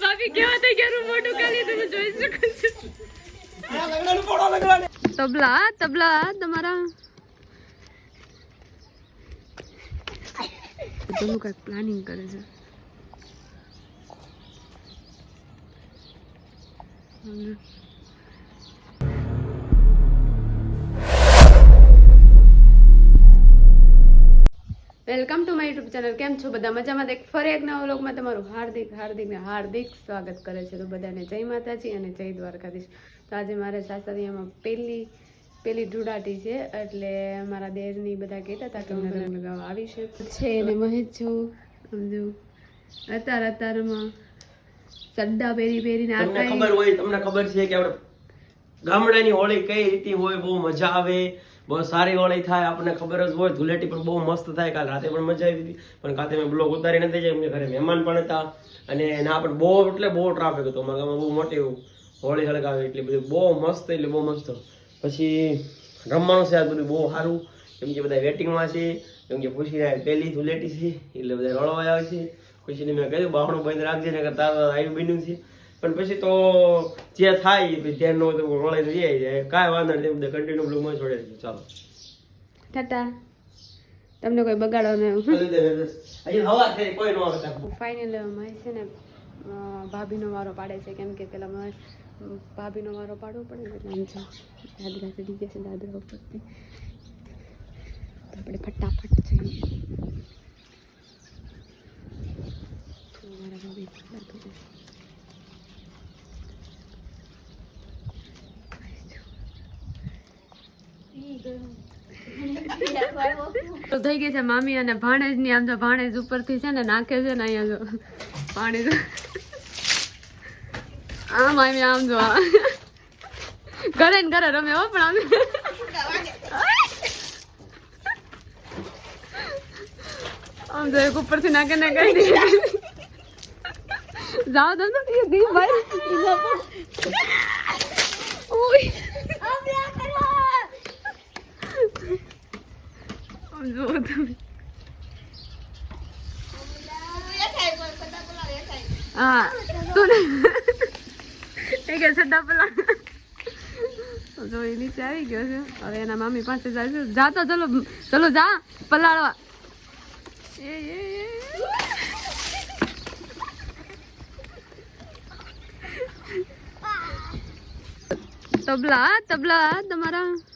ભાભી કેવા થઈ ગયા મોટું છો. તબલા તબલા તમારા. કંઈક પ્લાનિંગ કરે છે. હમ. Welcome to my YouTube channel. કેમ છો બધા? મજામાં? એક ફરી એક નવા વ્લોગમાં તમારું હાર્દિક હાર્દિક ને હાર્દિક સ્વાગત કરે છે તો બધાને જય માતાજી અને જય દ્વારકાધીશ. તો આજે મારે સાસરિયામાં પહેલી પેલી ઢુડાટી છે એટલે મારા દેરની બધા કહેતા હતા કે રંગ લગાવવા આવી છે. છે અને મહેશ છું સમજુ. અત્યાર અત્યારમાં સડ્ડા પહેરી પહેરીને આ તમને ખબર હોય તમને ખબર છે કે આપણે ગામડાની હોળી કઈ રીતે હોય બહુ મજા આવે? બહુ સારી હોળી થાય, આપણને ખબર જ હોય ધૂળેટી પણ બહુ મસ્ત થાય. કાલ રાતે પણ મજા આવી હતી, પણ કાતે મેં બ્લોગ ઉતારી નથી જાય ઘરે મહેમાન પણ હતા. અને એના પણ બહુ, એટલે બહુ ટ્રાફિક હતો. અમારા ગામમાં બહુ મોટી હોળી હળગાવી, એટલી બધી બહુ મસ્ત, એટલે બહુ મસ્ત. પછી રમવાનું છે આ બધું બહુ સારું. કેમ કે બધા વેટિંગમાં છે, કેમ કે ખુશીને પહેલી ધૂળેટી છે, એટલે બધા રળવા આવે છે. ખુશીને મેં કહ્યું બાવણું બંધ રાખજે ને તારા આવ્યું બન્યું છે. પણ પછી તો જે થાય એ ધ્યાન ન હોય તો વળાઈ તો જાય કાંઈ વાંધો નહીં બધા કન્ટિન્યુ બ્લોગમાં છે. ચાલો. ટાટા. તમને કોઈ બગાડો નહીં ફાઇનલ મહેશ છે ને ભાભીનો વારો પાડે છે. કેમ કે પેલા મહેશ ભાભીનો વારો પાડવો પડે એટલે આમ જો દાદરા ચડી ગયા છે દાદરા ઉપરથી. આપણે ફટાફટ જઈએ. મારા ભાભી દાદુ છે. તો થઈ ગઈ છે મામી અને ભાણેજની આમ તો ભાણેજ ઉપરથી છે ને નાખે છે ને અહીંયા જો ભાણેજ આમ મામી આમ જો. ઘરે ને ઘરે રમે હો પણ આમ. આમ જો એક ઉપરથી નાખે ને કઈ દે જાઓ તો દીપ ભાઈ. ઓય. આમ જુઓ તમે. હા, તું કે છે ડબલા જો એ નીચે આવી ગયો છે. હવે એના મામી પાસે જાય છે. જા તો ચલો ચલો જા, પલાળવા. એ. તબલા તબલા તમારા.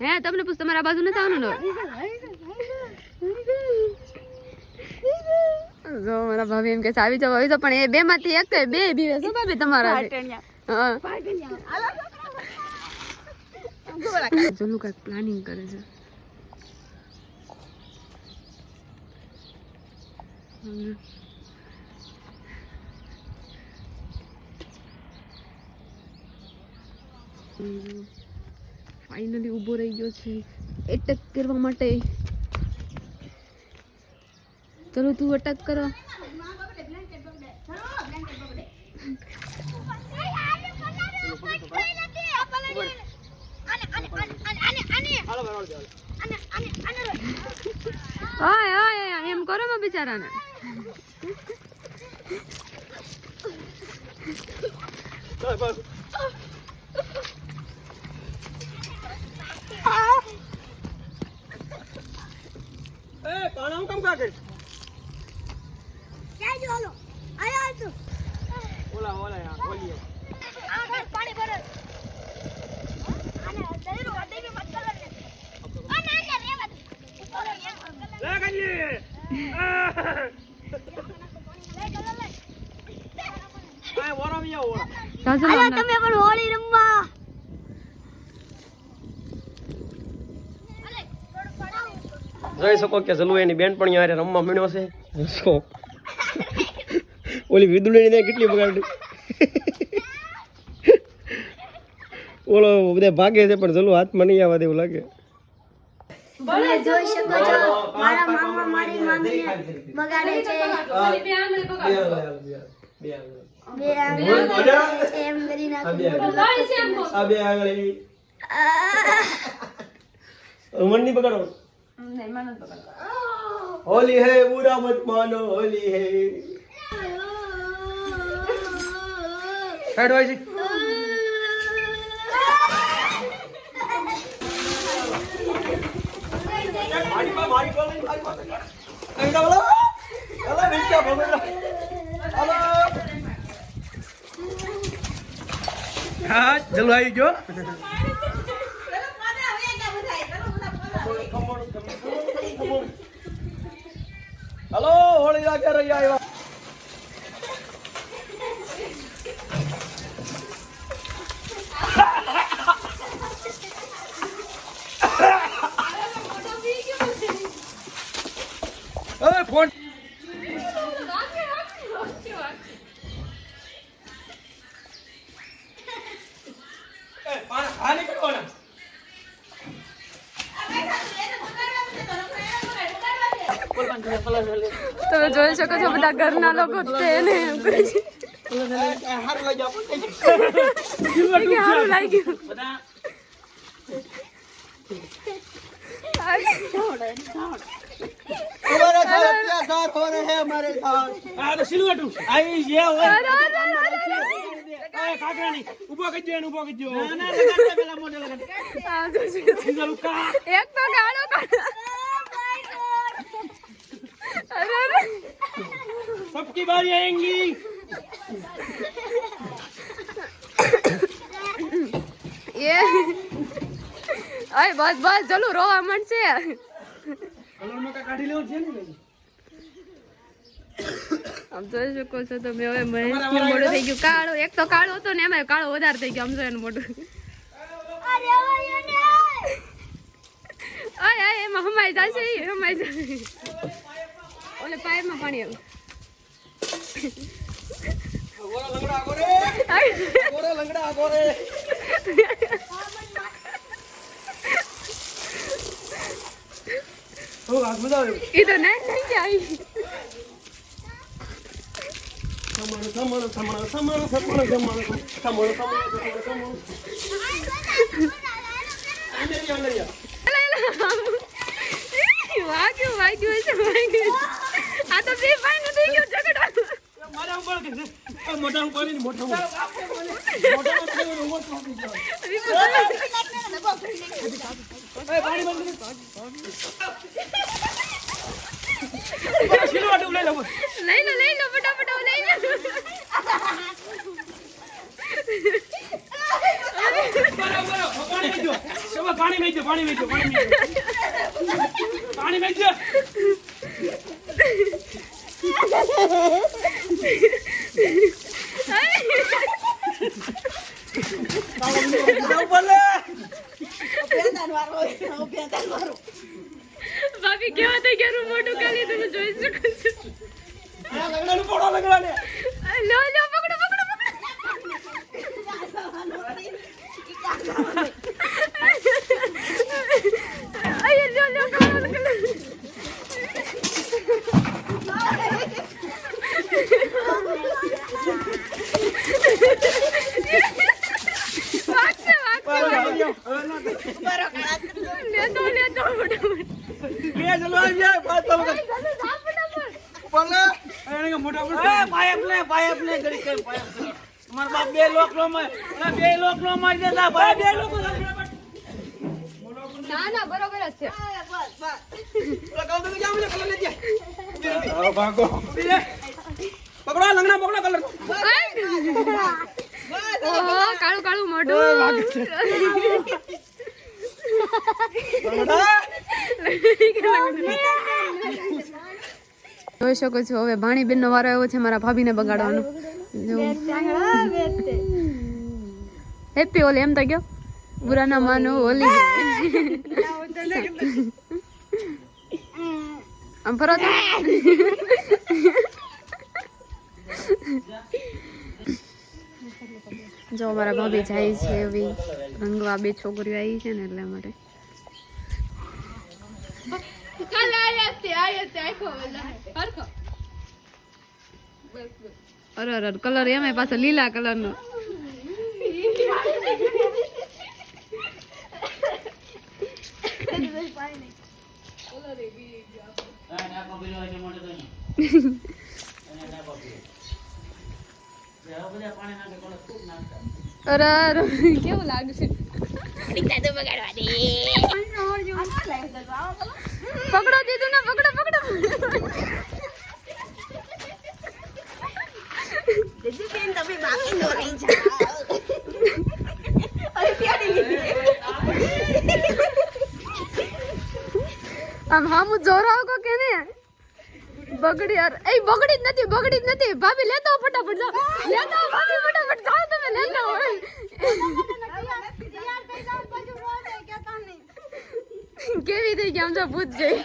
હે તમને પૂછ તમારા બાજુ નથી આવવાનું જો મારા ભાભી એમ કે છે, આવી જાવ આવી જાવ પણ એ બે માંથી એક બે બીવે શું ભાભી તમારા જોનું કંઈક પ્લાનિંગ કરે છે. હમ. ફાઇનલી ઊભો રહી ગયો છે. એટક કરવા માટે. ચલો તું અટક કરો. એમ કરો બિચારાને. એ કાણામ કેમ કા કરી? ઓલા ઓલા યાર, ઓલી યાર. લે કાઢી. આ. આ વરાવી આવો, વરા. જાજો હમણાં. જોઈ શકો કે જલુ એની બેન પણ યારે રમવા મળ્યો છે. જો. ઓલી વિદુડીને ને કેટલી બગાડી. ઓલો બધા ભાગે છે પણ જલુ હાથમાં નહીં આવવા દેવું લાગે. તમે જોઈ શકો છો મારા મામા મારી મામીને બગાડે છે. બે એમ આ બે મન હોલી હે બુરા મત માનો હોલી હે. વાય મારી પા મારી પા મારી પા કઈ ના અલા વિચાર ભગવાન હલો હા ચલો આવી ગયો. હલો હોળી રાખ્યા રહી આવ્યા તમે જોઈ શકો છો બધા ઘરના લોકો તેને સારું લાગી એક તો ગાળો सबकी बारी आएंगी। ये। अरे बस बस चलो रो अमन से। આમ જોઈ શકો છો તમે હવે મહેશનું થઈ ગયું કાળો એક તો કાળો હતો ને એમાં કાળો વધારે થઈ ગયો આમ જોઈ મોઢું અરે એમાં હમાય જશે હમાય જશે આપણે પાયરમાં પાણી આવ્યું એ તો નેટ નહીં આવી વાગ્યું વાગ્યું છે વાગ્યું બે ભાઈ થઈ ગયો ઝઘડો મારા ઉપર કે મોટા ઉપરની મોટા ઉપર મોટા ઉપરની મોટા ઉપર એ પાણી બંધ કર સિલવટ લઈ લો લઈ લો લઈ લો. ફટાફટ લઈ લો પાણી મેજો પાણી મેજો પાણી મેજો પાણી મેજો ભાભી કેવા થઈ ગયા મોટું ખાલી તમે જોઈ શકો છો. લગડાનું પોડો અయ్యో લો લો પકડો પકડો વાગશે વાગશે લેતો લેતો ફટાફટ બે ચલો આવી જાય પાછો બોલે એને મોટા ઉપર એ પાયપ લે પાયપ લે ગડી કે પાયપ માર બાપ બે લોક નો બે લોક નો માં દેતા ભાઈ. બે લોકો ના ના બરોબર જ છે. પકડો લંગડા પકડો કલર. કાળું કાળું મોઢું. જોઈ શકો છો, હવે ભાણીબેન નો વારો એવો છે મારા ભાભીને બગાડવાનો. હેપી ઓલી એમ તો ગયો બુરા ના માનો ઓલી આમ ફરો જો અમારા ભાભી જાય છે એવી રંગવા બે છોકરીઓ આવી છે ને એટલે માટે અરે અરે કલર એમાં પાછો લીલા કલર નો અરે અરે કેવું લાગશે? પકડો દીધું ને પકડો પકડો. આમ જોરાવ કો કે ને બગડી યાર. એ બગડી જ નથી બગડી જ નથી. ભાભી લેતો ફટાફટ જાઓ લેતો ભાભી ફટાફટ જાઓ તમે લેતો કેવી થઈ ગયા આમ જો ભૂત ગઈ